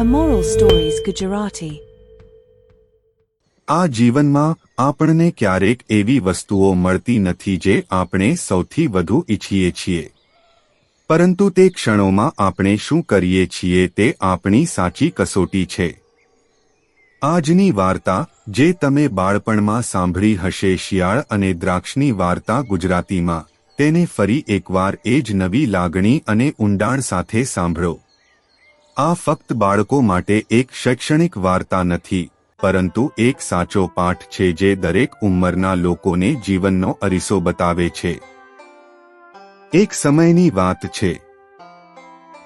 A stories Gujarati આ જીવનમાં આપણને ક્યારેક એવી વસ્તુઓ મળતી નથી જે આપણે સૌથી વધુ ઈચ્છીએ છીએ. પરંતુ તે ક્ષણોમાં આપણે શું કરીએ છીએ તે આપણી સાચી કસોટી છે. આજની વાર્તા, જે તમે બાળપણમાં સાંભળી હશે શિયાળ અને દ્રાક્ષની વાર્તા ગુજરાતીમાં, તેને ફરી એકવાર એ જ નવી લાગણી અને ઊંડાણ સાથે સાંભળો. આ ફક્ત બાળકો માટે એક શૈક્ષણિક વાર્તા નથી, પરંતુ એક સાચો પાઠ છે જે દરેક ઉંમરના લોકોને જીવનનો અરીસો બતાવે છે. એક સમયની વાત છે.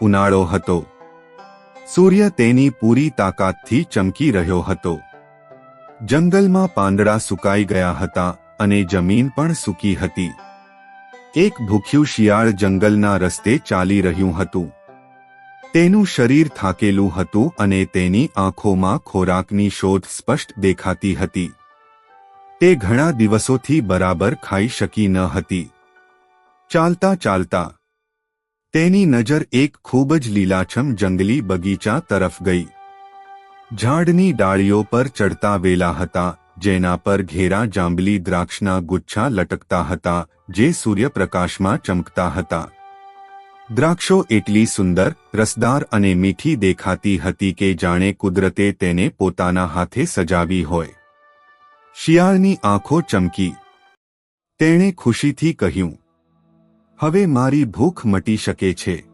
ઉનાળો હતો. સૂર્ય તેની પૂરી તાકાતથી ચમકી રહ્યો હતો. જંગલમાં પાંદડા સુકાઈ ગયા હતા અને જમીન પણ સૂકી હતી. એક ભૂખ્યું શિયાળ જંગલના રસ્તે ચાલી રહ્યું હતું. તેનું શરીર થાકેલું હતું અને તેની આંખોમાં ખોરાકની શોધ સ્પષ્ટ દેખાતી હતી. તે ઘણા દિવસોથી બરાબર ખાઈ શકી ન હતી. ચાલતા ચાલતા, તેની નજર એક ખૂબ જ લીલાછમ જંગલી બગીચા તરફ ગઈ. ઝાડની ડાળીઓ પર ચડતા વેલા હતા, જેના પર ઘેરા જાંબલી દ્રાક્ષના ગુચ્છા લટકતા હતા, જે સૂર્યપ્રકાશમાં ચમકતા હતા. દ્રાક્ષો એટલી સુંદર, રસદાર અને મીઠી દેખાતી હતી કે જાણે કુદરતે તેને પોતાના હાથે સજાવી હોય. શિયાળની આંખો ચમકી. તેણે ખુશીથી કહ્યું, હવે મારી ભૂખ મટી શકે છે.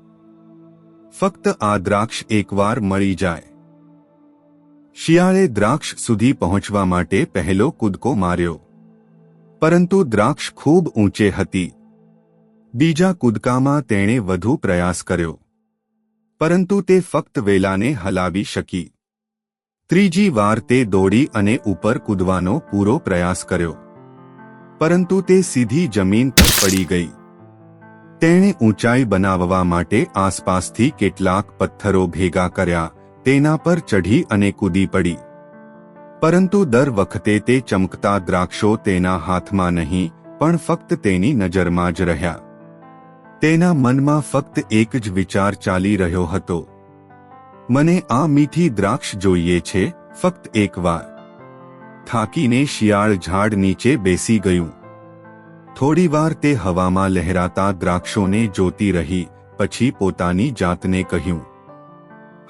ફક્ત આ દ્રાક્ષ એકવાર મળી જાય. શિયાળે દ્રાક્ષ સુધી પહોંચવા માટે પહેલો કૂદકો માર્યો. પરંતુ દ્રાક્ષ ખૂબ ઊંચે હતી. બીજા કૂદકામાં તેણે વધુ પ્રયાસ કર્યો. પરંતુ તે ફક્ત વેલાને હલાવી શકી. ત્રીજી વાર તે દોડી અને ઉપર કૂદવાનો પૂરો પ્રયાસ કર્યો. પરંતુ તે સીધી જમીન પર પડી ગઈ. તેણે ઊંચાઈ બનાવવા માટે આસપાસથી કેટલાક પથ્થરો ભેગા કર્યા, તેના પર ચઢી અને કૂદી પડી. પરંતુ દર વખતે તે ચમકતા દ્રાક્ષો તેના હાથમાં નહીં, પણ ફક્ત તેની નજરમાં જ રહ્યા. તેના મનમાં ફક્ત એક જ વિચાર ચાલી રહ્યો હતો. મને આ મીઠી દ્રાક્ષ જોઈએ છે, ફક્ત એકવાર. થાકીને શિયાળ ઝાડ નીચે બેસી ગયું. થોડીવાર તે હવામાં લહેરાતા દ્રાક્ષોને જોતી રહી, પછી પોતાની જાતને કહ્યું.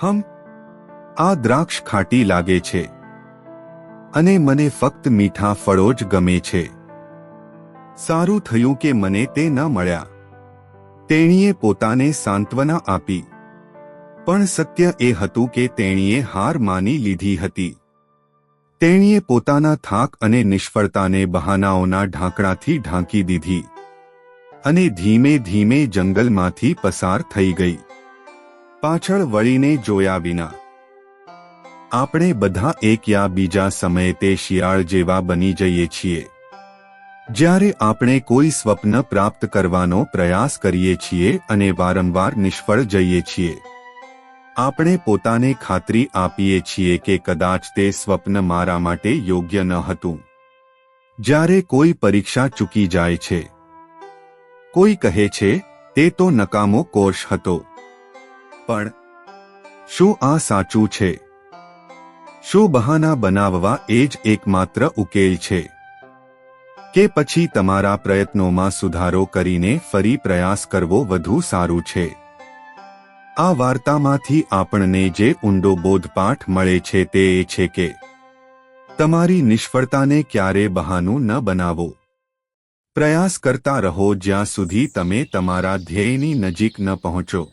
હમ, આ દ્રાક્ષ ખાટી લાગે છે. અને મને ફક્ત મીઠા ફળો જ ગમે છે. સારું થયું કે મને તે ન મળ્યા. તેણીએ પોતાને સાંત્વના આપી. પણ સત્ય એ હતું કે તેણીએ હાર માની લીધી હતી. તેણીએ પોતાના થાક અને નિષ્ફળતાને બહાનાઓના ઢાંકણાથી ઢાંકી દીધી. અને ધીમે ધીમે જંગલમાંથી પસાર થઈ ગઈ. પાછળ વળીને જોયા વિના. આપણે બધા એક યા બીજા સમયે તે શિયાળ જેવા બની જઈએ છીએ. જ્યારે આપણે કોઈ સ્વપ્ન પ્રાપ્ત કરવાનો પ્રયાસ કરીએ છીએ અને વારંવાર નિષ્ફળ જઈએ છીએ, આપણે પોતાને ખાતરી આપીએ છીએ કે કદાચ તે સ્વપ્ન મારા માટે યોગ્ય ન હતું. જ્યારે કોઈ પરીક્ષા ચૂકી જાય છે, કોઈ કહે છે, તે તો નકામો કોર્સ હતો. પણ શું આ સાચું છે? શું બહાના બનાવવા એ જ એકમાત્ર ઉકેલ છે? કે પછી તમારા પ્રયત્નોમાં સુધારો કરીને ફરી પ્રયાસ કરવો વધુ સારું છે. આ વાર્તામાંથી આપણને જે ઊંડો બોધપાઠ મળે છે તે એ છે કે, તમારી નિષ્ફળતાને ક્યારે બહાનું ન બનાવો. પ્રયાસ કરતા રહો જ્યાં સુધી તમે તમારા ધ્યેયની નજીક ન પહોંચો.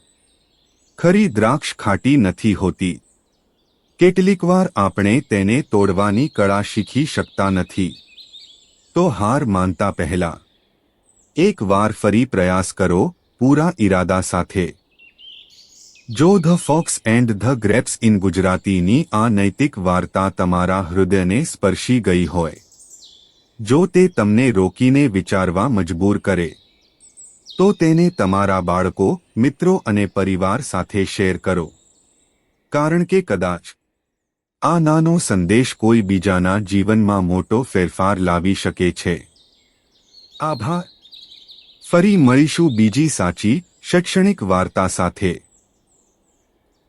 ખરી દ્રાક્ષ ખાટી નથી હોતી. કેટલીકવાર આપણે તેને તોડવાની કળા શીખી શકતા નથી. તો હાર માનતા પહેલા. એક વાર ફરી પ્રયાસ કરો, પૂરા ઈરાદા સાથે. જો the fox and the grapes in ગુજરાતીની આ નૈતિક વાર્તા તમારા હૃદયને સ્પર્શી ગઈ હોય. જો તે તમને રોકીને વિચારવા મજબૂર કરે, તો તેને તમારા બાળકો, મિત્રો અને પરિવાર સાથે શેર કરો. કારણ કે કદાચ આ નાનો સંદેશ કોઈ બીજાના જીવનમાં મોટો ફેરફાર લાવી શકે છે. આભાર. ફરી મળીશું બીજી સાચી, શૈક્ષણિક વાર્તા સાથે.